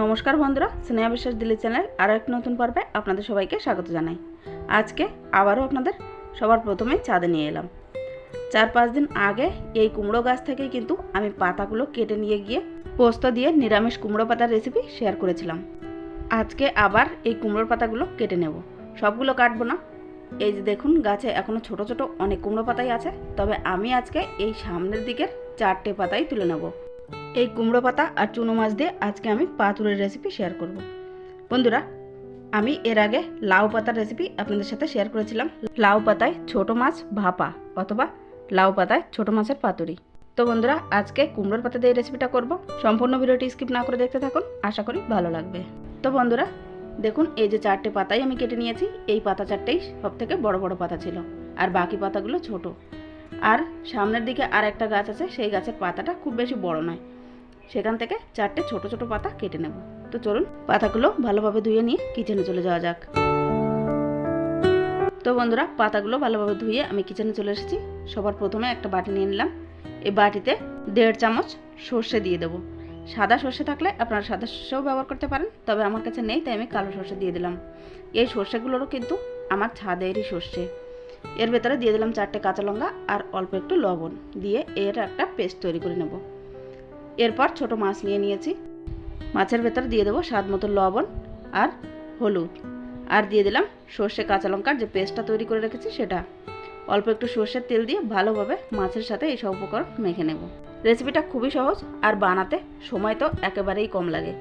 নমস্কার বন্ধুরা, স্নেহা বিশ্বাস দিল্লি চ্যানেল আরও এক নতুন পর্বে আপনাদের সবাইকে স্বাগত জানাই। আজকে আবারও আপনাদের সবার প্রথমে চাঁদে নিয়ে এলাম। চার পাঁচ দিন আগে এই কুমড়ো গাছ থেকেই কিন্তু আমি পাতাগুলো কেটে নিয়ে গিয়ে পোস্ত দিয়ে নিরামিষ কুমড়ো পাতার রেসিপি শেয়ার করেছিলাম। আজকে আবার এই কুমড়োর পাতাগুলো কেটে নেব। সবগুলো কাটবো না। এই যে দেখুন, গাছে এখনও ছোট ছোট অনেক কুমড়ো পাতাই আছে। তবে আমি আজকে এই সামনের দিকের চারটে পাতাই তুলে নেব। এই কুমড়ো পাতা আর চুনো মাছ দিয়ে আজকে আমি পাতুরের রেসিপি শেয়ার করব। বন্ধুরা, আমি এর আগে লাউ পাতার রেসিপি আপনাদের সাথে শেয়ার করেছিলাম। লাউ পাতায় ছোট মাছ ভাপা অথবা লাউ পাতায় ছোট মাছের পাতুরি। তো বন্ধুরা, আজকে কুমড়োর পাতা দিয়ে রেসিপিটা করব। সম্পূর্ণ ভিডিওটি স্কিপ না করে দেখতে থাকুন, আশা করি ভালো লাগবে। তো বন্ধুরা, দেখুন, এই যে চারটে পাতাই আমি কেটে নিয়েছি। এই পাতা চারটেই সব থেকে বড় বড় পাতা ছিল আর বাকি পাতাগুলো ছোট। আর সামনের দিকে আর একটা গাছ আছে, সেই গাছের পাতাটা খুব বেশি বড় নয়। সেখান থেকে চারটে ছোট ছোট পাতা কেটে নেব। তো চলুন, পাতাগুলো ভালোভাবে ধুয়ে নিয়ে কিচেনে চলে যাওয়া যাক। তো বন্ধুরা, পাতাগুলো ভালোভাবে ধুয়ে আমি কিচেনে চলে এসেছি। সবার প্রথমে একটা বাটি নিয়ে নিলাম। এই বাটিতে দেড় চামচ সর্ষে দিয়ে দেবো। সাদা সর্ষে থাকলে আপনারা সাদা সর্ষেও ব্যবহার করতে পারেন, তবে আমার কাছে নেই, তাই আমি কালো সর্ষে দিয়ে দিলাম। এই সর্ষেগুলোরও কিন্তু আমার ছাদেরই সর্ষে। এর ভেতরে দিয়ে দিলাম চারটে কাঁচা লঙ্কা আর অল্প একটু লবণ। দিয়ে এর একটা পেস্ট তৈরি করে নেব। এরপর ছোট মাছ নিয়ে নিয়েছি। মাছের ভেতর দিয়ে দেবো স্বাদ মতো লবণ আর হলুদ। আর দিয়ে দিলাম সর্ষে কাঁচা লঙ্কার যে পেস্টটা তৈরি করে রেখেছি সেটা। অল্প একটু সর্ষের তেল দিয়ে ভালোভাবে মাছের সাথে এই সব উপকরণ মেখে নেব। রেসিপিটা খুবই সহজ আর বানাতে সময় তো একেবারেই কম লাগে।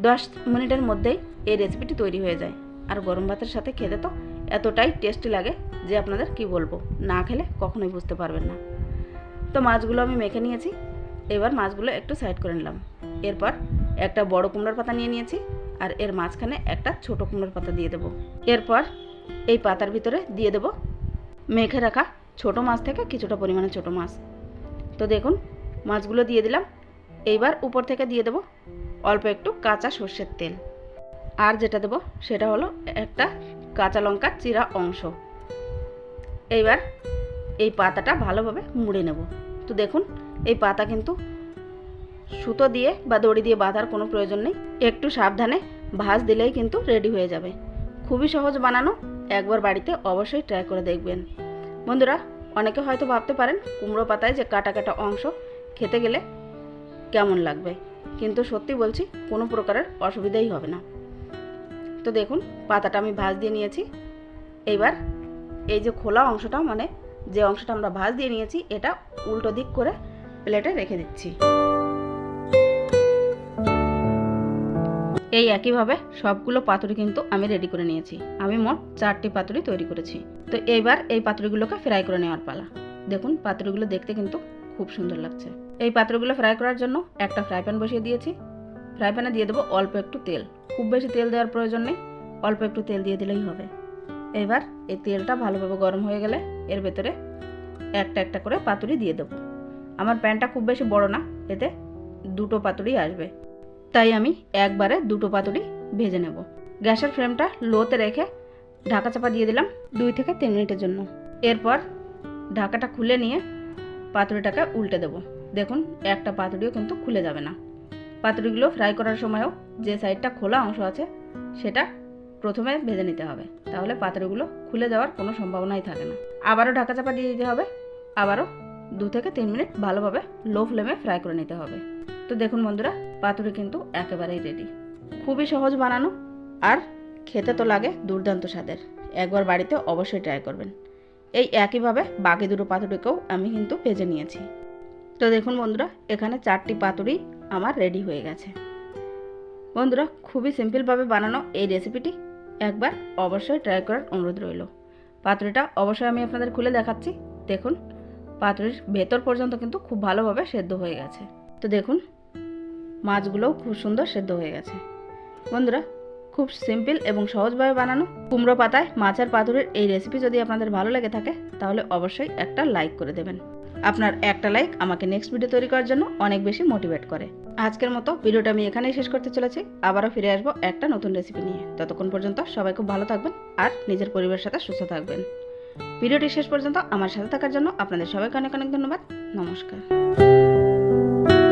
দশ মিনিটের মধ্যেই এই রেসিপিটি তৈরি হয়ে যায়। আর গরম ভাতের সাথে খেতে তো এতটাই টেস্টি লাগে যে আপনাদের কি বলব? না খেলে কখনোই বুঝতে পারবেন না। তো মাছগুলো আমি মেখে নিয়েছি। এবার মাছগুলো একটু সাইড করে নিলাম। এরপর একটা বড় কুমড়োর পাতা নিয়ে নিয়েছি আর এর মাঝখানে একটা ছোট কুমড়োর পাতা দিয়ে দেবো। এরপর এই পাতার ভিতরে দিয়ে দেবো মেখে রাখা ছোট মাছ থেকে কিছুটা পরিমাণে ছোট মাছ। তো দেখুন, মাছগুলো দিয়ে দিলাম। এইবার উপর থেকে দিয়ে দেবো অল্প একটু কাঁচা সর্ষের তেল। আর যেটা দেবো সেটা হলো একটা কাঁচা লঙ্কার চিরা অংশ। এইবার এই পাতাটা ভালোভাবে মুড়ে নেব। তো দেখুন এই পাতা কিন্তু সুতো দিয়ে বা দড়ি দিয়ে বাঁধার কোনো প্রয়োজন নেই। একটু সাবধানে ভাঁজ দিলেই কিন্তু রেডি হয়ে যাবে। খুবই সহজ বানানো, একবার বাড়িতে অবশ্যই ট্রাই করে দেখবেন। বন্ধুরা, অনেকে হয়তো ভাবতে পারেন, কুমড়ো পাতায় যে কাটা কাটা অংশ খেতে গেলে কেমন লাগবে। কিন্তু সত্যি বলছি, কোনো প্রকারের অসুবিধাই হবে না। তো দেখুন, পাতাটা আমি ভাঁজ দিয়ে নিয়েছি। এইবার এই যে খোলা অংশটা মানে যে অংশটা আমরা ভাঁজ দিয়ে নিয়েছি, এটা উল্টো দিক করে প্লেটে রেখে দিচ্ছি। এই একইভাবে সবগুলো পাতুরি কিন্তু আমি রেডি করে নিয়েছি। আমি মোট চারটি পাতুরি তৈরি করেছি। তো এইবার এই পাতুরিগুলোকে ফ্রাই করে নেওয়ার পালা। দেখুন, পাতুরিগুলো দেখতে কিন্তু খুব সুন্দর লাগছে। এই পাতুরিগুলো ফ্রাই করার জন্য একটা ফ্রাই প্যান বসিয়ে দিয়েছি। ফ্রাই প্যানে দিয়ে দেবো অল্প একটু তেল। খুব বেশি তেল দেওয়ার প্রয়োজন নেই। অল্প একটু তেল দিয়ে দিলেই হবে। এবার এই তেলটা ভালোভাবে গরম হয়ে গেলে এর ভেতরে একটা একটা করে পাতুরি দিয়ে দেবো। আমার প্যানটা খুব বেশি বড় না, এতে দুটো পাতুরি আসবে। তাই আমি একবারে দুটো পাতুরি ভেজে নেব। গ্যাসের ফ্লেমটা লোতে রেখে ঢাকা চাপা দিয়ে দিলাম দুই থেকে তিন মিনিটের জন্য। এরপর ঢাকাটা খুলে নিয়ে পাতুরিটাকে উল্টে দেব। দেখুন, একটা পাতুরিও কিন্তু খুলে যাবে না। পাতুরিগুলো ফ্রাই করার সময়ও যে সাইডটা খোলা অংশ আছে, সেটা প্রথমে ভেজে নিতে হবে। তাহলে পাতুরিগুলো খুলে যাওয়ার কোনো সম্ভাবনাই থাকে না। আবারও ঢাকা চাপা দিয়ে দিতে হবে। আবারও দু থেকে তিন মিনিট ভালোভাবে লো ফ্লেমে ফ্রাই করে নিতে হবে। তো দেখুন বন্ধুরা, পাতুরি কিন্তু একেবারেই রেডি খুবই সহজ বানানো, আর খেতে তো লাগে দুর্দান্ত স্বাদের। একবার বাড়িতে অবশ্যই ট্রাই করবেন। এই একইভাবে বাকি দুটো পাতুরিকেও আমি কিন্তু ভেজে নিয়েছি। তো দেখুন বন্ধুরা, এখানে চারটি পাতুরি আমার রেডি হয়ে গেছে। বন্ধুরা, খুবই সিম্পলভাবে বানানো এই রেসিপিটি একবার অবশ্যই ট্রাই করার অনুরোধ রইল। পাতুরিটা অবশ্যই আমি আপনাদের খুলে দেখাচ্ছি। দেখুন পাতুরির ভেতর পর্যন্ত কিন্তু খুব ভালোভাবে সেদ্ধ হয়ে গেছে। তো দেখুন, মাছগুলোও খুব সুন্দর সেদ্ধ হয়ে গেছে। বন্ধুরা, খুব সিম্পল এবং সহজভাবে বানানো কুমড়ো পাতায় মাছের পাতুরির এই রেসিপি যদি আপনাদের ভালো লেগে থাকে, তাহলে অবশ্যই একটা লাইক করে দেবেন। আপনার একটা লাইক আমাকে নেক্সট ভিডিও তৈরি করার জন্য অনেক বেশি মোটিভেট করে। আজকের মতো ভিডিওটা আমি এখানেই শেষ করতে চলেছি। আবারও ফিরে আসব একটা নতুন রেসিপি নিয়ে। ততক্ষণ পর্যন্ত সবাই খুব ভালো থাকবেন আর নিজের পরিবারের সাথে সুস্থ থাকবেন। ভিডিওটি শেষ পর্যন্ত আমার সাথে থাকার জন্য আপনাদের সবাইকে অনেক অনেক ধন্যবাদ। নমস্কার।